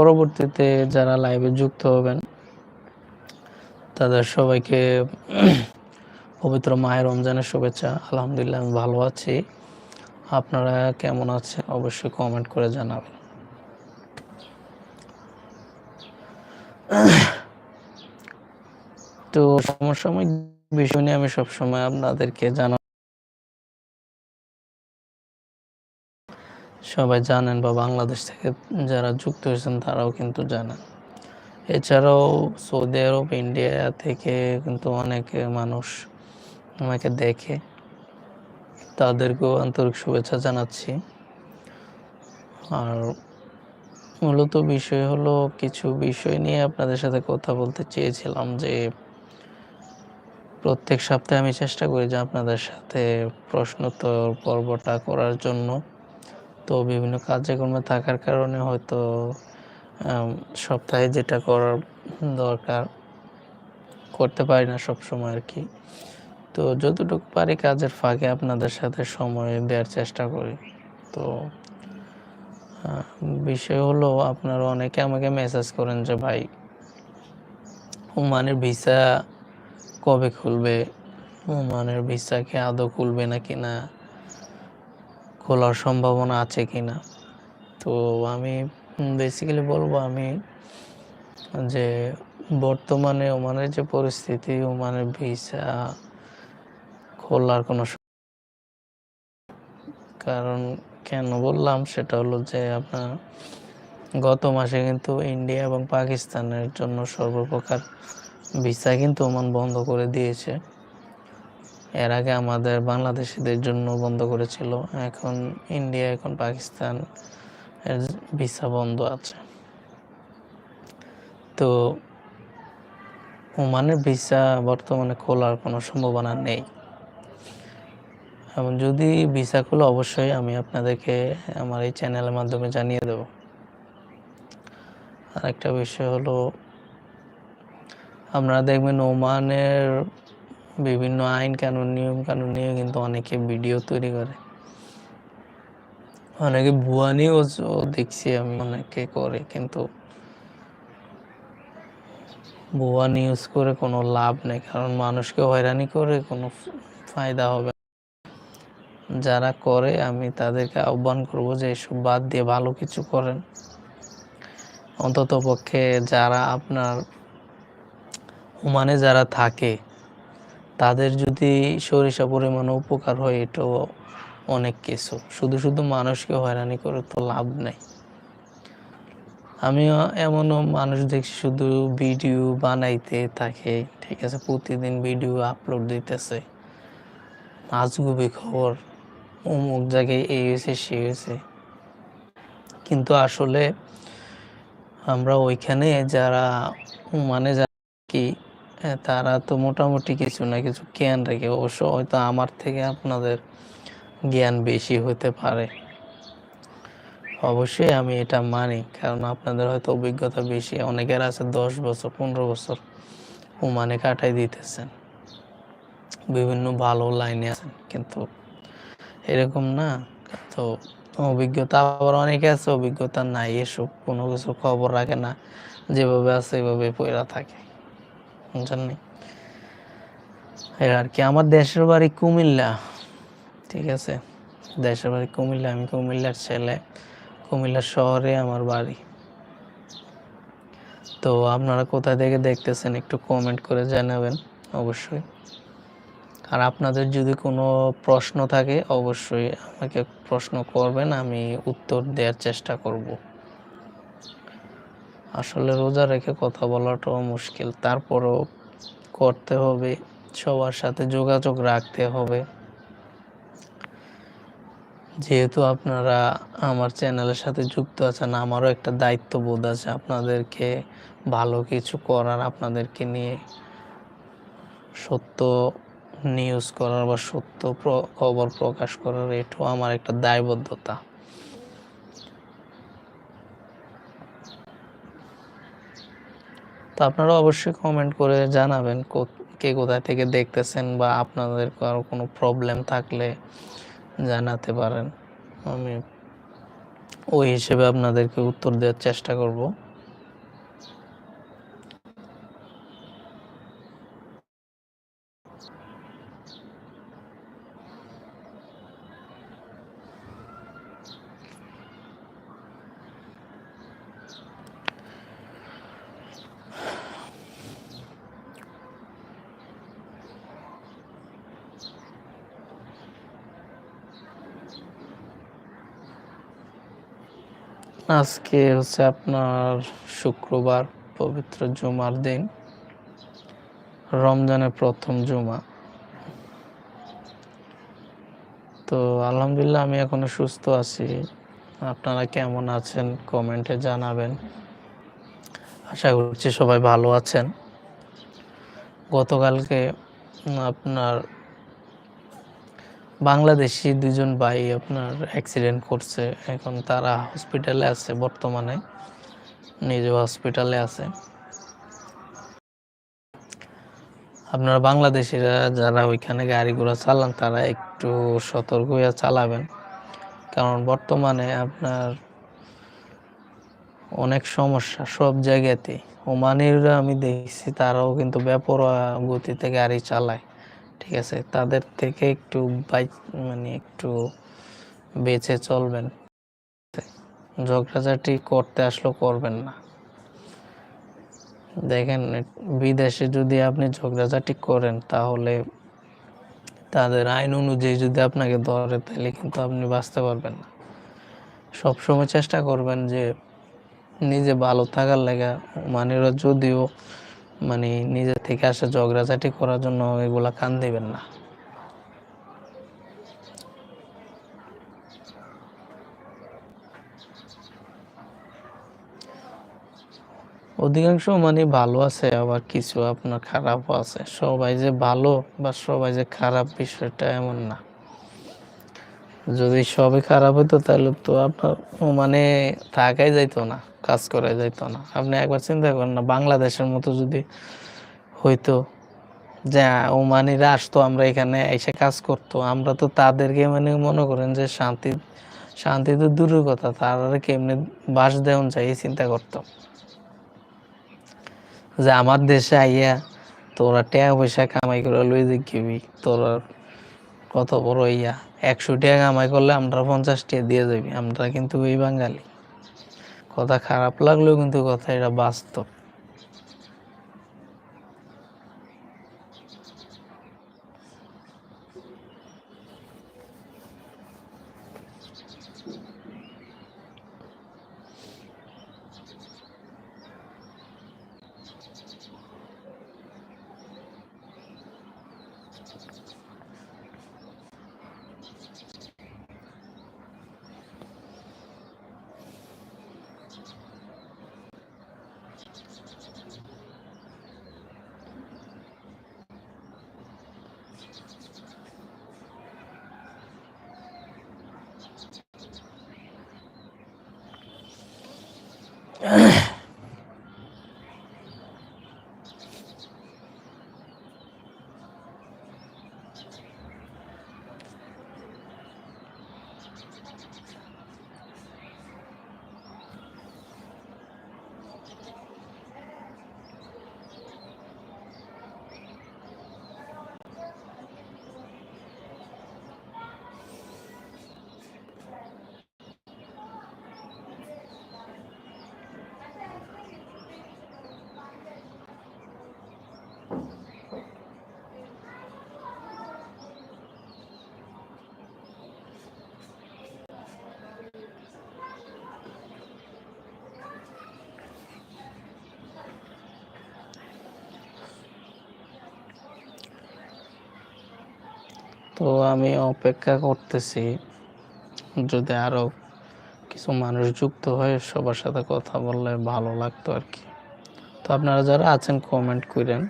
পরবর্তীতে যারা লাইভে যুক্ত হবেন, তাদের সবাইকে পবিত্র মায়ের রমজানের শুভেচ্ছা। আলহামদুলিল্লাহ, আমি ভালো আছি। আপনারা কেমন আছেন? অবশ্যই কমেন্ট করে জানাবেন। তো সমসাময়িক বিষয় নিয়ে আমি সবসময় আপনাদেরকে জানা সবাই জানেন বা বাংলাদেশ থেকে যারা যুক্ত হয়েছেন তারাও কিন্তু জানেন। এছাড়াও সৌদি আরব, ইন্ডিয়া থেকে কিন্তু অনেক মানুষ আমাকে দেখে। তাদেরকেও আন্তরিক শুভেচ্ছা জানাচ্ছি। আর মূলত বিষয় হলো কিছু বিষয় নিয়ে আপনাদের সাথে কথা বলতে চেয়েছিলাম যে প্রত্যেক সপ্তাহে আমি চেষ্টা করি যে আপনাদের সাথে প্রশ্নোত্তর পর্বটা করার জন্য। তো বিভিন্ন কার্যক্রমে থাকার কারণে হয়তো সপ্তাহে যেটা করার দরকার, করতে পারি না সব সময় আর কি। তো যতটুকু পারি কাজের ফাঁকে আপনাদের সাথে সময় দেওয়ার চেষ্টা করি। তো বিষয় হলো আপনারা অনেকে আমাকে মেসেজ করেন যে, ভাই ওমানের ভিসা কবে খুলবে? ওমানের ভিসা কি আদৌ খুলবে না কি না? খোলার সম্ভাবনা আছে কি না তো আমি বেসিক্যালি বলব আমি যে বর্তমানে ওমানের যে পরিস্থিতি, ওমানের ভিসা খোলার কোনো কারণ কেন বললাম? সেটা হলো যে আপনার গত মাসে কিন্তু ইন্ডিয়া এবং পাকিস্তানের জন্য সর্বপ্রকার ভিসা কিন্তু ওমান বন্ধ করে দিয়েছে। এর আগে আমাদের বাংলাদেশিদের জন্য বন্ধ করেছিল। এখন ইন্ডিয়া এখন পাকিস্তান এর ভিসা বন্ধ আছে। তো ওমানের ভিসা বর্তমানে খোলার কোনো সম্ভাবনা নেই। এবং যদি ভিসা খুলে অবশ্যই আমি আপনাদেরকে আমার এই চ্যানেলের মাধ্যমে জানিয়ে দেব। আরেকটা বিষয় হলো আপনারা দেখবেন ওমানের বিভিন্ন আইন কানুন, নিয়ম কানুন নিয়ে কিন্তু অনেকে ভিডিও তৈরি করে। অনেকে ভুয়া নিউজ দেখছি আমি, অনেকে করে, কিন্তু ভুয়া নিউজ করে কোনো লাভ নেই, কারণ মানুষকে হয়রানি করে কোনো ফায়দা হবে যারা করে, আমি তাদেরকে আহ্বান করব যে এসব বাদ দিয়ে ভালো কিছু করেন। অন্তত পক্ষে যারা আপনার ওমানে যারা থাকে তাদের যদি সরিষা পরিমাণে উপকার হয়, এটাও অনেক কিছু। শুধু শুধু মানুষকে হয়রানি করে তো লাভ নেই। আমিও এমনও মানুষ দেখছি শুধু ভিডিও বানাইতে থাকে, ঠিক আছে, প্রতিদিন ভিডিও আপলোড দিতেছে। আজগুবি খবর, অমুক জায়গায় এই হয়েছে, সে হয়েছে। কিন্তু আসলে আমরা ওইখানে যারা মানে যারা কি তারা তো মোটামুটি কিছু না কিছু জ্ঞান রেখে, অবশ্য হয়তো আমার থেকে আপনাদের জ্ঞান বেশি হতে পারে। অবশ্যই আমি এটা মানি, কারণ আপনাদের হয়তো অভিজ্ঞতা বেশি। অনেকের আছে দশ বছর, পনেরো বছর ওমানে কাটাই দিতেছেন। বিভিন্ন ভালো লাইনে আছেন, কিন্তু এরকম না। তো অভিজ্ঞতা আবার অনেকে আছে, অভিজ্ঞতা নাই, এসব কোনো কিছু খবর রাখে না। যেভাবে আছে, এভাবে পয়রা থাকে। জানি আর কি, আমার দেশের বাড়ি কুমিল্লা। ঠিক আছে? দেশের বাড়ি কুমিল্লা, আমি কুমিল্লার ছেলে। কুমিল্লা শহরে আমার বাড়ি। তো আপনারা কোথা থেকে দেখতেছেন একটু কমেন্ট করে জানাবেন, অবশ্যই। আর আপনাদের যদি কোনো প্রশ্ন থাকে, অবশ্যই আমাকে প্রশ্ন করবেন, আমি উত্তর দেওয়ার চেষ্টা করব। আসলে রোজা রেখে কথা বলাটাও মুশকিল। তারপরেও করতে হবে, সবার সাথে যোগাযোগ রাখতে হবে। যেহেতু আপনারা আমার চ্যানেলের সাথে যুক্ত আছেন, আমারও একটা দায়িত্ববোধ আছে আপনাদেরকে ভালো কিছু করার, আপনাদেরকে নিয়ে সত্য নিউজ করার বা সত্য খবর প্রকাশ করার, এটাও আমার একটা দায়বদ্ধতা। তো আপনারা অবশ্যই কমেন্ট করে জানাবেন কে কোথায় থেকে দেখতেছেন বা আপনাদের কারও কোনো প্রবলেম থাকলে জানাতে পারেন। আমি ওই হিসেবে আপনাদেরকে উত্তর দেওয়ার চেষ্টা করব। আজকে হচ্ছে আপনার শুক্রবার পবিত্র জুমার দিন, রমজানের প্রথম জুমা। তো আলহামদুলিল্লাহ আমি এখনও সুস্থ আছি। আপনারা কেমন আছেন কমেন্টে জানাবেন। আশা করছি সবাই ভালো আছেন। গতকালকে আপনার বাংলাদেশি দুজন ভাই আপনার অ্যাক্সিডেন্ট করছে। এখন তারা হসপিটালে আছে বর্তমানে। নিজ হসপিটালে আছে। আপনারা বাংলাদেশিরা যারা ওইখানে গাড়ি ঘোড়া চালান, তারা একটু সতর্ক হয়ে চালাবেন। কারণ বর্তমানে আপনার অনেক সমস্যা সব জায়গাতে ওমানিরা আমি দেখছি, তারাও কিন্তু বেপরোয়া গতিতে গাড়ি চালায়। ঠিক আছে, তাদের থেকে একটু বাইক মানে একটু বেঁচে চলবেন। ঝগড়াঝাটি করতে আসলেও করবেন না। দেখেন, বিদেশে যদি আপনি ঝগড়াঝাটি করেন, তাহলে তাদের আইন অনুযায়ী যদি আপনাকে ধরে, তাহলে কিন্তু আপনি বাঁচতে পারবেন না। সবসময় চেষ্টা করবেন যে নিজে ভালো থাকার লেগা মানেরা যদিও মানে নিজে থেকে আসে ঝগড়াঝাটি করার জন্য এগুলা কান দিবেন না। অধিকাংশ মানে ভালো আছে, আবার কিছু আপনার খারাপও আছে। সবাই যে ভালো বা সবাই যে খারাপ বিষয়টা এমন না। যদি সবই খারাপ হতো তাহলে তো আপনার মানে থাকাই যাইতো না, কাজ করা যাইতো না। আপনি একবার চিন্তা করেন না, বাংলাদেশের মতো যদি হইতো, যে ওমানিরা আসতো, আমরা এখানে এসে কাজ করতো, আমরা তো তাদেরকে মানে মনে করেন যে শান্তি শান্তি তো দূরের কথা তারা কেমনি বাস দেওয়া যায়, এই চিন্তা করতাম। যে আমার দেশে আইয়া তোরা টাকা পয়সা কামাই করে লই দেখিবি তোরা কত বড় ইয়া? একশো টাকা কামাই করলে আমরা পঞ্চাশ টাকা দিয়ে যাবি আমরা কিন্তু ওই বাঙালি। কথা খারাপ লাগলেও কিন্তু কথা এটা বাস্তব। Ugh. তো আমি অপেক্ষা করতেছি যদি আরও কিছু মানুষ যুক্ত হয়ে সবার সাথে কথা বললে ভালো লাগতো আর কি। তো আপনারা যারা আছেন কমেন্ট করেন।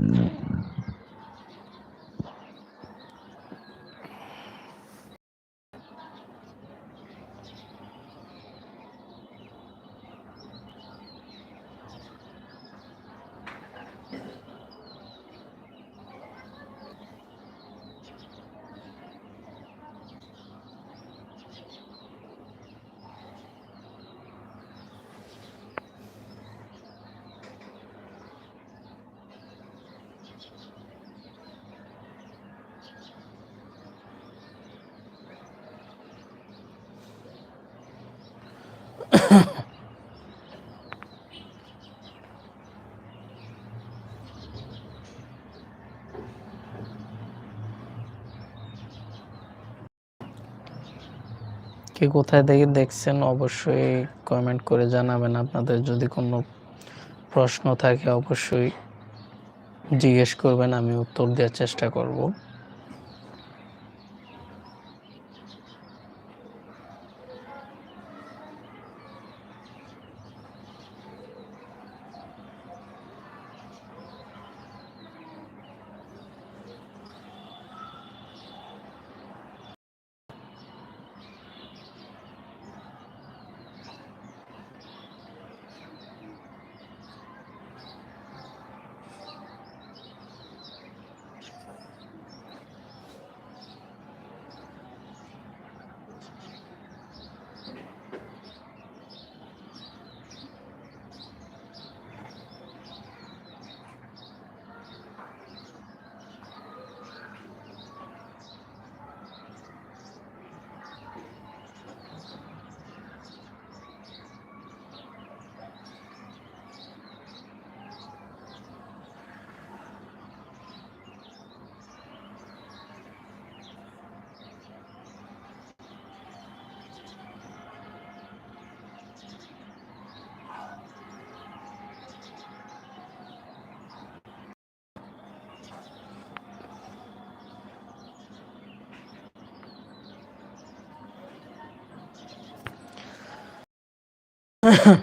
Mm-hmm. কে কোথায় থেকে দেখছেন, অবশ্যই কমেন্ট করে জানাবেন। আপনাদের যদি কোনো প্রশ্ন থাকে, অবশ্যই জিজ্ঞেস করবেন, আমি উত্তর দেওয়ার চেষ্টা করব। Uh-huh.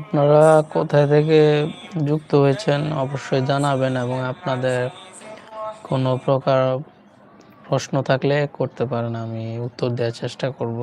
আপনারা কোথায় থেকে যুক্ত হয়েছেন অবশ্যই জানাবেন এবং আপনাদের কোনো প্রকার প্রশ্ন থাকলে করতে পারেন, আমি উত্তর দেওয়ার চেষ্টা করব।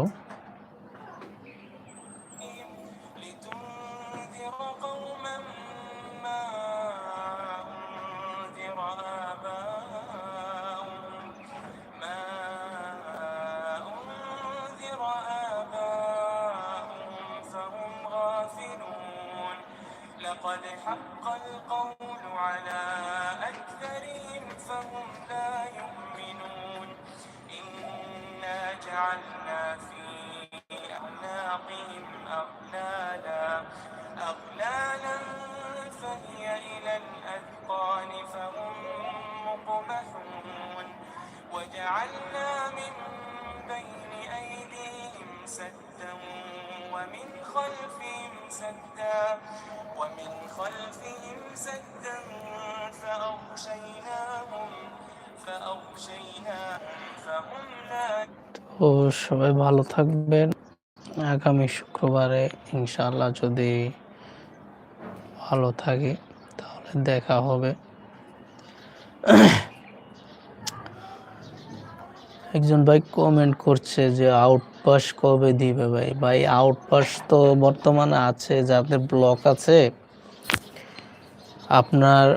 তো সবাই ভালো থাকবেন। আগামী শুক্রবারে ইনশাল্লাহ যদি ভালো থাকে তাহলে দেখা হবে। একজন ভাই কমেন্ট করছে যে আউটপাস কবে দিবে ভাই? ভাই আউটপাস তো বর্তমানে আছে, যাদের ব্লক আছে, আপনার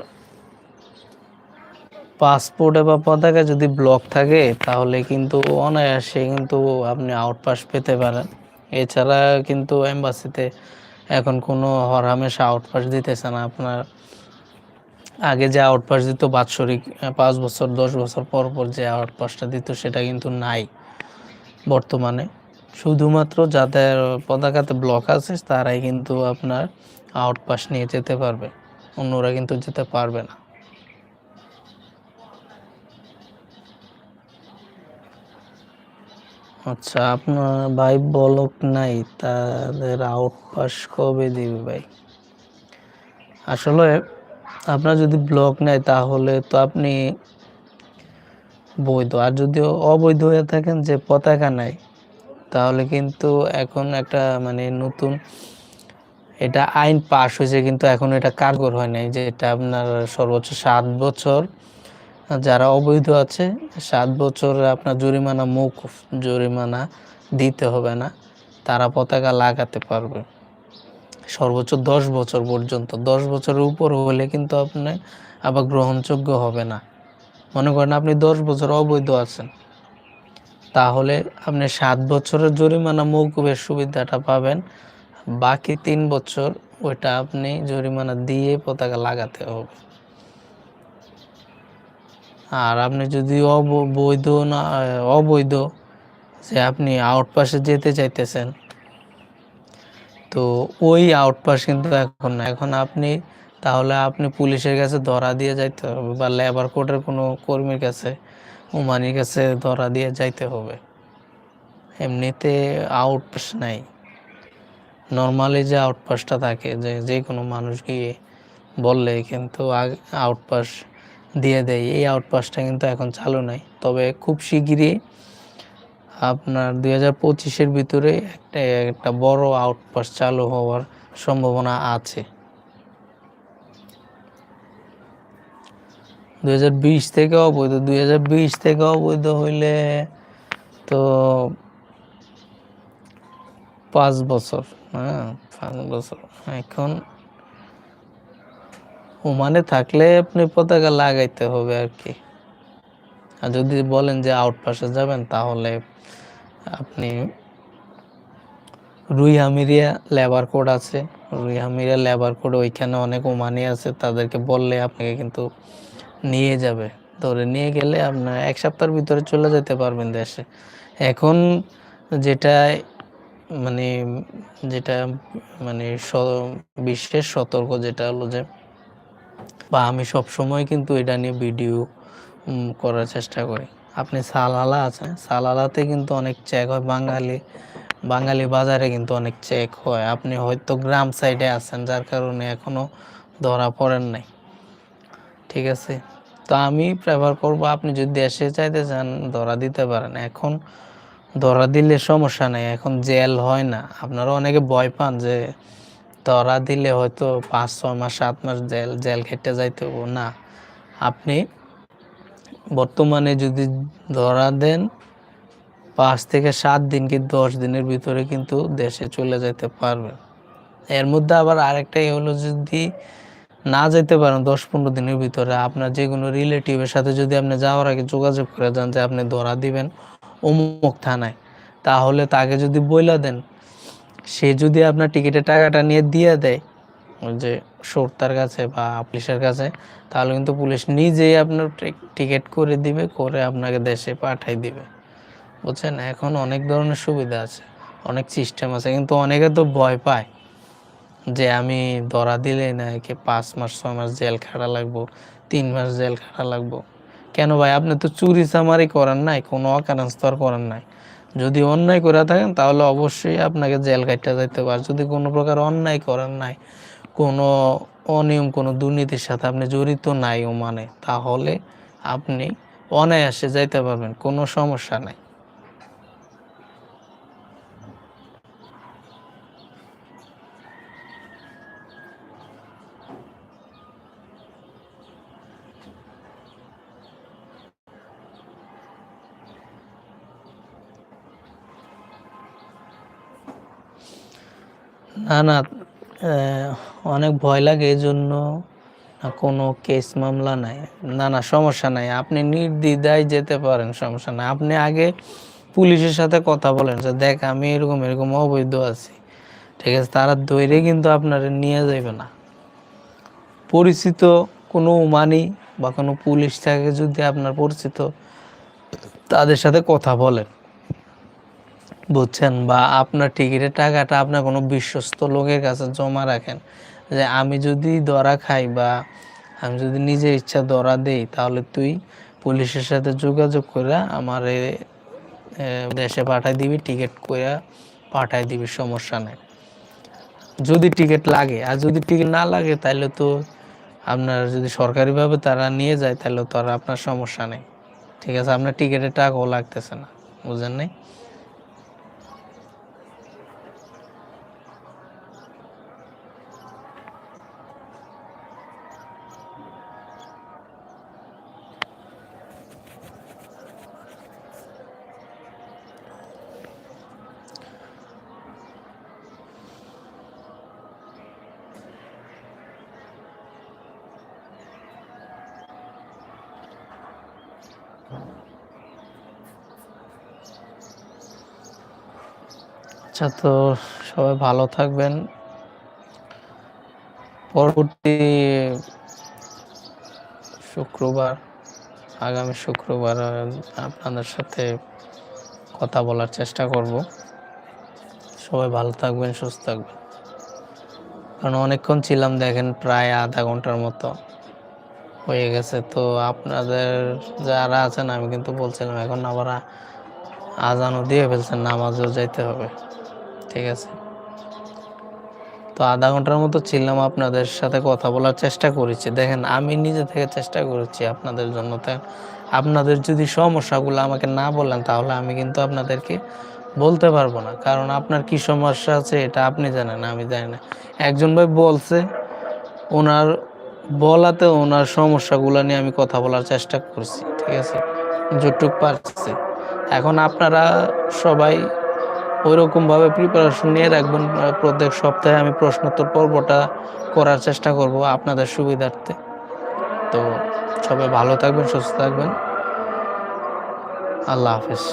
পাসপোর্টে বা পতাকা যদি ব্লক থাকে, তাহলে কিন্তু অনায়াসে কিন্তু আপনি আউটপাস পেতে পারেন। এছাড়া কিন্তু এম্বাসিতে এখন কোনো হরহামেশা আউটপাস দিতেছে না আপনার। আগে যে আউটপাস দিত বাৎসরিক পাঁচ বছর, দশ বছর পর পর যে আউটপাসটা দিত, সেটা কিন্তু নাই বর্তমানে। শুধুমাত্র যাদের পতাকাতে ব্লক আছে, তারাই কিন্তু আপনার আউটপাস নিয়ে যেতে পারবে। অন্যরা কিন্তু যেতে পারবে না। আচ্ছা আপনার ভাই বলক নাই, তাদের আউটপাস কবে দিবে ভাই? আসলে আপনার যদি ব্লক নেয়, তাহলে তো আপনি বৈধ। আর যদি অবৈধ হয়ে থাকেন যে পতাকা নাই, তাহলে কিন্তু এখন একটা মানে নতুন এটা আইন পাশ হয়েছে, কিন্তু এখন এটা কার্যকর হয় নাই যে এটা আপনার সর্বোচ্চ সাত বছর যারা অবৈধ আছে, সাত বছর আপনার জরিমানা মৌকুফ, জরিমানা দিতে হবে না, তারা পতাকা লাগাতে পারবে। সর্বোচ্চ দশ বছর পর্যন্ত। দশ বছরের উপর হলে কিন্তু আপনি আবার গ্রহণযোগ্য হবে না। মনে করেন আপনি দশ বছর অবৈধ আছেন। তাহলে আপনি সাত বছরের জরিমানা মৌকুবের সুবিধাটা পাবেন। বাকি তিন বছর ওইটা আপনি জরিমানা দিয়ে পতাকা লাগাতে হবে। আর আপনি যদি অবৈধ না, অবৈধ যে আপনি আউটপাসে যেতে চাইতেছেন, তো ওই আউটপাস কিন্তু এখন না। এখন আপনি, তাহলে আপনি পুলিশের কাছে ধরা দিয়ে যাইতে হবে বা লেবার কোর্টের কোনো কর্মীর কাছে, উমানির কাছে ধরা দিয়ে যাইতে হবে। এমনিতে আউটপাস নাই। নর্মালি যে আউটপাসটা থাকে, যে যে কোনো মানুষ গিয়ে বললে কিন্তু আউটপাস দিয়ে দেয়। এই আউটপাসটা কিন্তু এখন চালু নাই। তবে খুব শিগগিরই আপনার দুই হাজার পঁচিশের ভিতরে একটা একটা বড় আউটপাস চালু হওয়ার সম্ভাবনা আছে। দুই হাজার বিশ থেকে অবৈধ, দুই হাজার বিশ থেকে অবৈধ হইলে তো পাঁচ বছর হ্যাঁ পাঁচ বছর। এখন ওমানে থাকলে আপনি পতাকা লাগাইতে হবে আর কি। আর যদি বলেন যে আউটপাসে যাবেন, তাহলে আপনি রুইহামিরিয়া লেবার কোড আছে। রুইহামিরিয়া লেবার কোড ওইখানে অনেক ওমানি আছে, তাদেরকে বললে আপনাকে কিন্তু নিয়ে যাবে। ধরে নিয়ে গেলে আপনার এক সপ্তাহের ভিতরে চলে যেতে পারবেন দেশে। এখন যেটা মানে যেটা মানে বিশেষ সতর্ক যেটা হলো যে বা আমি সব সময় কিন্তু এটা নিয়ে ভিডিও করার চেষ্টা করি। আপনি সালালা আছেন, সালালাতে কিন্তু অনেক চেক হয়, বাঙালি বাঙালি বাজারে কিন্তু অনেক চেক হয়। আপনি হয়তো গ্রাম সাইডে আছেন, যার কারণে এখনও ধরা পড়েন নাই। ঠিক আছে? তো আমি প্রেফার করব আপনি যদি দেশে চাইতে চান, ধরা দিতে পারেন। এখন ধরা দিলে সমস্যা নেই, এখন জেল হয় না। আপনারা অনেকে ভয় পান যে ধরা দিলে হয়তো পাঁচ ছ মাস, সাত মাস জেল জেল খেটে যাইতে না, আপনি বর্তমানে যদি ধরা দেন, পাঁচ থেকে সাত দিন কি দশ দিনের ভিতরে কিন্তু দেশে চলে যেতে পারবেন। এর মধ্যে আবার আরেকটাই হলো যদি না যেতে পারেন দশ, পনেরো দিনের ভিতরে, আপনার যে কোনো রিলেটিভের সাথে যদি আপনি যাওয়ার আগে যোগাযোগ করে যান যে আপনি ধরা দিবেন অমুক থানায়, তাহলে তাকে যদি বইলা দেন সে যদি আপনার টিকিটের টাকাটা নিয়ে দিয়ে দেয় যে সর্তার কাছে বা পুলিশের কাছে, তাহলে কিন্তু পুলিশ নিজেই আপনার টিকিট করে দিবে, করে আপনাকে দেশে পাঠাই দিবে। বুঝছেন? এখন অনেক ধরনের সুবিধা আছে, অনেক সিস্টেম আছে, কিন্তু অনেকে তো ভয় পায় যে আমি ধরা দিলে না, একে পাঁচ মাস, ছয় মাস জেল খাটা লাগবো, তিন মাস জেল খাটা লাগবো। কেন ভাই? আপনি তো চুরি চামারি করেন নাই, কোনো অকারেন্স তো আর করেন নাই। যদি অন্যায় করে থাকেন, তাহলে অবশ্যই আপনাকে জেল কাটতে যাইতে পারে যদি কোনো প্রকার অন্যায় করেন নাই, কোনো অনিয়ম, কোনো দুর্নীতির সাথে আপনি জড়িত নাই ও মানে তাহলে আপনি অনায়াসে যাইতে পারবেন, কোনো সমস্যা নাই। না না অনেক ভয় লাগে এই জন্য কোনো কেস মামলা নাই। না না, সমস্যা নাই। আপনি নির্দ্বিধায় যেতে পারেন, সমস্যা নাই। আপনি আগে পুলিশের সাথে কথা বলেন, যে দেখ, আমি এরকম এরকম অবৈধ আছি। ঠিক আছে, তারা দৈরে কিন্তু আপনার নিয়ে যাবে না। পরিচিত কোনো মানি বা কোনো পুলিশ থাকে যদি আপনার পরিচিত, তাদের সাথে কথা বলেন। বুঝছেন? বা আপনার টিকিটের টাকাটা আপনার কোনো বিশ্বস্ত লোকের কাছে জমা রাখেন। যে আমি যদি ধরা খাই বা আমি যদি নিজের ইচ্ছা ধরা দেই, তাহলে তুই পুলিশের সাথে যোগাযোগ করে আমার দেশে পাঠাই দিবি, টিকিট করে পাঠাই দিবি, সমস্যা নেই। যদি টিকিট লাগে, আর যদি টিকিট না লাগে তাহলে তো আপনার যদি সরকারিভাবে তারা নিয়ে যায় তাহলে তো আর আপনার সমস্যা নেই। ঠিক আছে, আপনার টিকিটের টাকাও লাগতেছে না, বুঝেন নাই? আচ্ছা তো সবাই ভালো থাকবেন। পরবর্তী শুক্রবার, আগামী শুক্রবার আপনাদের সাথে কথা বলার চেষ্টা করব। সবাই ভালো থাকবেন, সুস্থ থাকবেন। কারণ অনেকক্ষণ ছিলাম, দেখেন, প্রায় আধা ঘণ্টার মতো হয়ে গেছে। তো আপনাদের যারা আছেন, আমি কিন্তু বলছিলাম, এখন আবার আজানও দিয়ে ফেলছেন, নামাজও যাইতে হবে। ঠিক আছে। তো আধা ঘণ্টার মতো ছিলাম আপনাদের সাথে কথা বলার চেষ্টা করেছি। দেখেন, আমি নিজে থেকে চেষ্টা করেছি আপনাদের জন্য। আপনাদের যদি সমস্যাগুলো আমাকে না বলেন, তাহলে আমি কিন্তু আপনাদেরকে বলতে পারব না। কারণ আপনার কি সমস্যা আছে, এটা আপনি জানেন, আমি জানি না। একজন ভাই বলছে, ওনার বলাতে ওনার সমস্যাগুলো নিয়ে আমি কথা বলার চেষ্টা করছি। ঠিক আছে? যতটুক পারছি। এখন আপনারা সবাই ওইরকমভাবে প্রিপারেশন নিয়ে রাখবেন প্রত্যেক সপ্তাহে আমি প্রশ্নোত্তর পর্বটা করার চেষ্টা করব আপনাদের সুবিধার্থে। তো সবাই ভালো থাকবেন, সুস্থ থাকবেন। আল্লাহ হাফিজ।